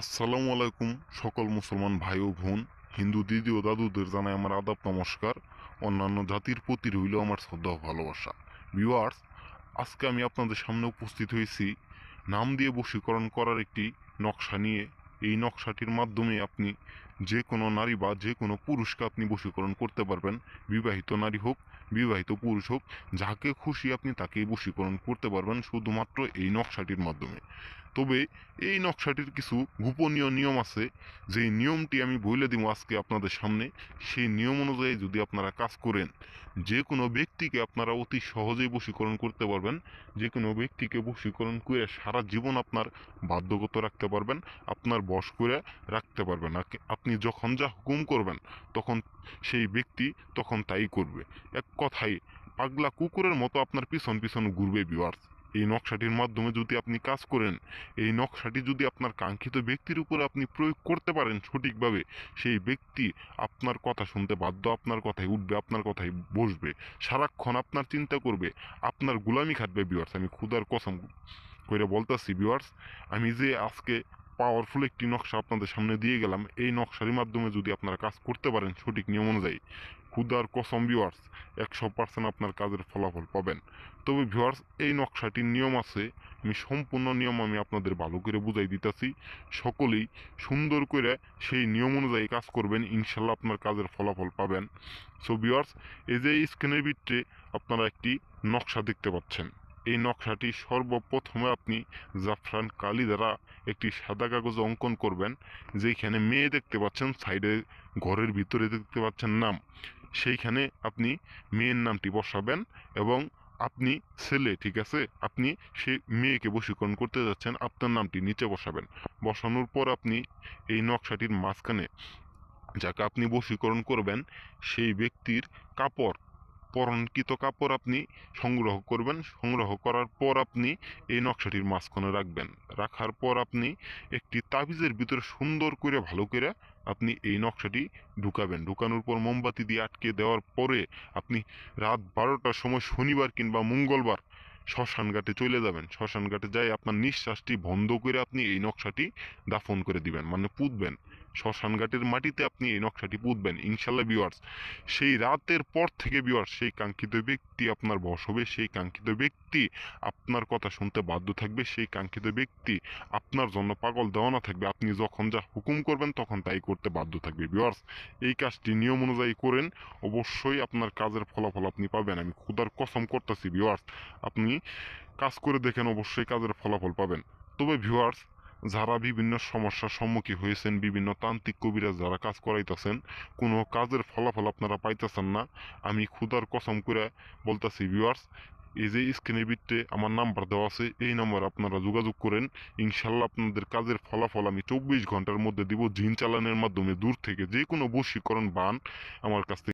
আসসালামু আলাইকুম, সকল মুসলমান ভাই ও বোন, হিন্দু দিদি ও দাদুদের জানাই আমার আদাব, নমস্কার। অন্যান্য জাতির প্রতি রইল আমার শ্রদ্ধা ভালোবাসা। ভিউয়ার্স, আজকে আমি আপনাদের সামনে উপস্থিত হয়েছি নাম দিয়ে বশীকরণ করার একটি নকশা নিয়ে। এই নকশাটির মাধ্যমে আপনি যে কোনো নারী বা যে কোনো পুরুষকে আপনি বশীকরণ করতে পারবেন। বিবাহিত নারী হোক, বিবাহিত পুরুষ হোক, যাকে খুশি আপনি তাকেই বশীকরণ করতে পারবেন শুধুমাত্র এই নকশাটির মাধ্যমে। তবে এই নকশাটির কিছু গোপনীয় নিয়ম আছে। যেই নিয়মটি আমি বলে দিব আজকে আপনাদের সামনে, সেই নিয়ম অনুযায়ী যদি আপনারা কাজ করেন, যে কোনো ব্যক্তিকে আপনারা অতি সহজেই বশীকরণ করতে পারবেন। যে কোনো ব্যক্তিকে বশীকরণ করে সারা জীবন আপনার বাধ্যগত রাখতে পারবেন, আপনার বশ করে রাখতে পারবেন। কি- আপনি যখন যা হুকুম করবেন, তখন সেই ব্যক্তি তখন তাই করবে। এক কথায়, পাগলা কুকুরের মতো আপনার পিছন পিছন ঘুরবে বিওয়ার্স এই নকশাটির মাধ্যমে যদি আপনি কাজ করেন, এই নকশাটি যদি আপনার কাঙ্ক্ষিত ব্যক্তির উপরে আপনি প্রয়োগ করতে পারেন সঠিকভাবে, সেই ব্যক্তি আপনার কথা শুনতে বাধ্য, আপনার কথায় উঠবে, আপনার কথায় বসবে, সারাক্ষণ আপনার চিন্তা করবে, আপনার গুলামি খাটবে বিওয়ার্স আমি ক্ষুদার কসম করে বলতেছি বিওয়ার্স আমি যে আজকে পাওয়ারফুল একটি নকশা আপনাদের সামনে দিয়ে গেলাম। এই নকশার মাধ্যমে যদি আপনারা কাজ করতে পারেন সঠিক নিয়ম অনুযায়ী ক্ষুদার কসম ভিওয়ার্স একশো পার্সেন্ট আপনার কাজের ফলাফল পাবেন। তবে ভিওয়ার্স এই নকশাটির নিয়ম আছে, আমি সম্পূর্ণ নিয়ম আমি আপনাদের ভালো করে বুঝাই দিতেছি। সকলেই সুন্দর করে সেই নিয়ম অনুযায়ী কাজ করবেন ইনশাল্লাহ আপনার কাজের ফলাফল পাবেন। সো ভিউয়ার্স এই যে স্ক্রিনের ভিতরে আপনারা একটি নকশা দেখতে পাচ্ছেন। এই নকশাটি সর্বপ্রথমে আপনি জাফরান কালি দ্বারা একটি সাদা কাগজে অঙ্কন করবেন যেখানে মেয়ে দেখতে পাচ্ছেন, সাইডে ঘরের ভিতরে দেখতে পাচ্ছেন নাম। সেইখানে আপনি মেয়ের নামটি বসাবেন এবং আপনি ছেলে, ঠিক আছে? আপনি সেই মেয়েকে বশীকরণ করতে যাচ্ছেন, আপনার নামটি নিচে বসাবেন। বসানোর পর আপনি এই নকশাটির মাঝখানে যাকে আপনি বশীকরণ করবেন, সেই ব্যক্তির কাপড় পরনকৃত কাপড় আপনি সংগ্রহ করবেন। সংগ্রহ করার পর আপনি এই নকশাটির মাঝখানে রাখবেন। রাখার পর আপনি একটি তাবিজের ভিতরে সুন্দর করে ভালো করে আপনি এই নকশাটি ঢুকাবেন। ঢুকানোর পর মোমবাতি দিয়ে আটকে দেওয়ার পরে আপনি রাত বারোটার সময় শনিবার কিংবা মঙ্গলবার শ্মশান ঘাটে চলে যাবেন। শ্মশান ঘাটে যাই আপনার নিঃশ্বাসটি বন্ধ করে আপনি এই নকশাটি দাফন করে দিবেন মানে পুঁতবেন। শ্মশান ঘাটের মাটিতে আপনি এই নকশাটি পুঁতবেন ইনশাল্লাহ বিওয়ার্স সেই রাতের পর থেকে বিওয়ার্স সেই কাঙ্ক্ষিত ব্যক্তি আপনার বশ হবে, সেই কাঙ্ক্ষিত ব্যক্তি আপনার কথা শুনতে বাধ্য থাকবে, সেই কাঙ্ক্ষিত ব্যক্তি আপনার জন্য পাগল দেওয়ানা থাকবে। আপনি যখন যা হুকুম করবেন, তখন তাই করতে বাধ্য থাকবে। বিওয়ার্স এই কাজটি নিয়ম অনুযায়ী করেন, অবশ্যই আপনার কাজের ফলাফল আপনি পাবেন। আমি ক্ষুদার কসম করতেছি, ভিউয়ার্স। আপনি কাজ করে দেখেন, অবশ্যই কাজের ফলাফল পাবেন। তবে ভিওয়ার্স যারা বিভিন্ন সমস্যার সম্মুখীন হয়েছেন, বিভিন্ন তান্ত্রিক কবিরাজ যারা কাজ করাইতেছেন, কোনো কাজের ফলাফল আপনারা পাইতেছেন না। আমি ক্ষুদার কসম করে বলতেছি, ভিউয়ার্স এই যে স্ক্রিনের ভিত্তে আমার নাম্বার দেওয়া আছে, এই নাম্বার আপনারা যোগাযোগ করেন। ইনশাল্লাহ আপনাদের কাজের ফলাফল আমি চব্বিশ ঘণ্টার মধ্যে দিব। জিন চালানের মাধ্যমে দূর থেকে যে কোনো বশীকরণ বান আমার কাছ থেকে